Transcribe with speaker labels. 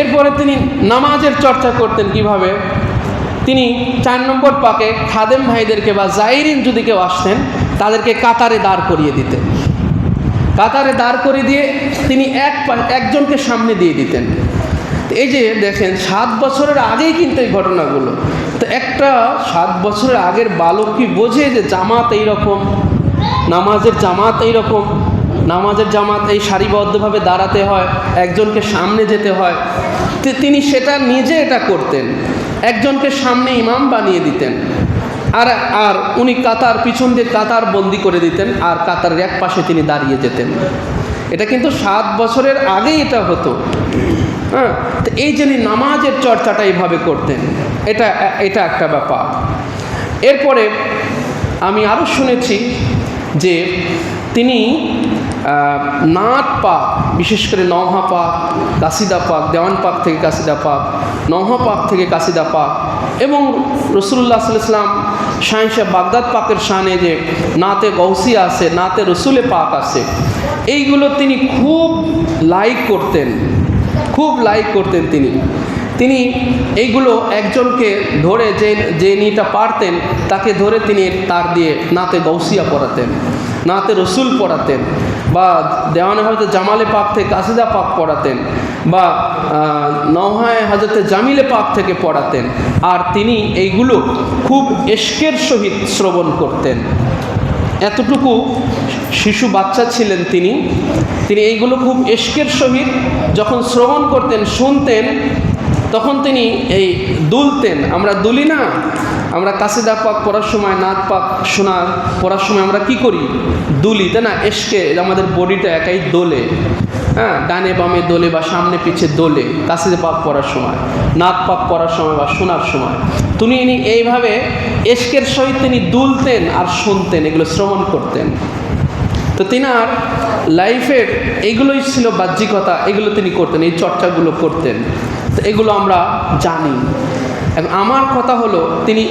Speaker 1: এরপরে তিনি নামাজের চর্চা করতেন কীভাবে? তিনি চার নম্বর পাকে খাদেম ভাইদেরকে বা জাইরিন যদি কেউ আসতেন, তাদেরকে কাতারে দাঁড় করিয়ে দিতেন। কাতারে দাঁড় করিয়ে দিয়ে তিনি এক একজনকে সামনে দিয়ে দিতেন। এই যে দেখেন, সাত বছরের আগেই কিন্তু এই ঘটনাগুলো। তো একটা সাত বছরের আগের বালক কি বোঝে যে জামাত এই রকম নামাজের জামাত এই রকম নামাজের জামাত এই সারিবদ্ধভাবে দাঁড়াতে হয়, একজনকে সামনে যেতে হয়। তিনি সেটা নিজে এটা করতেন, একজনকে সামনে ইমাম বানিয়ে দিতেন। আর আর উনি কাতার, পিছন দিয়ে কাতার বন্দি করে দিতেন, আর কাতারের এক পাশে তিনি দাঁড়িয়ে যেতেন। এটা কিন্তু সাত বছরের আগেই এটা হতো। হ্যাঁ তো এই যিনি নামাজের চর্চাটা এইভাবে করতেন, এটা এটা একটা ব্যাপার। এরপরে আমি আরও শুনেছি যে তিনি নাট পাক বিশেষ করে নওহা পাক কাসিদা পাক দেওয়ান পাক থেকে কাসিদা পাক নওহা পাক থেকে কাসিদা পাক এবং রসুল্লাহ সাল্লাম শাহিনশাহ বাগদাদ পাকের শানে যে নাতে গৌসি আছে, নাতে রসুলে পাক আছে, এইগুলো তিনি খুব লাইক করতেন, খুব লাইক করতেন তিনি। তিনি এইগুলো একজনকে ধরে যে যে নিটা পারতেন তাকে ধরে তিনি তার দিয়ে নাতে গৌসিয়া পড়াতেন নাতে রসুল পড়াতেন বা দেওয়ানে হয়তো জামালে পাক থেকে কাসিদা পাক পড়াতেন বা আহ, নওহায় হজরতে জামিলে পাক থেকে পড়াতেন। আর তিনি এইগুলো খুব এশকের সহিত শ্রবণ করতেন। এতটুকু শিশু বাচ্চা ছিলেন তিনি। তিনি এইগুলো খুব এশকের সহিত যখন শ্রবণ করতেন শুনতেন তখন তিনি এই দুলতেন, আমরা দুলি না, আমরা কাসিদা পাক পড়ার সময় নাচ পাক শোনার পড়ার সময় আমরা কি করি? দুলি, তাই না? এসকে আমাদের বডিটা একাই দোলে হ্যাঁ? ডানে বামে দোলে বা সামনে পিছে দোলে কাসিদা পাক পড়ার সময় নাক পাক পড়ার সময় বা শোনার সময়। তিনি, ইনি এইভাবে এশকের সহিত তিনি দুলতেন আর শুনতেন, এগুলো শ্রবণ করতেন। তো তিনার লাইফের এগুলোই ছিল বাহ্যিকতা, এগুলো তিনি করতেন, এই চর্চাগুলো করতেন। তো এগুলো আমরা জানি। এবং আমার কথা হলো, তিনি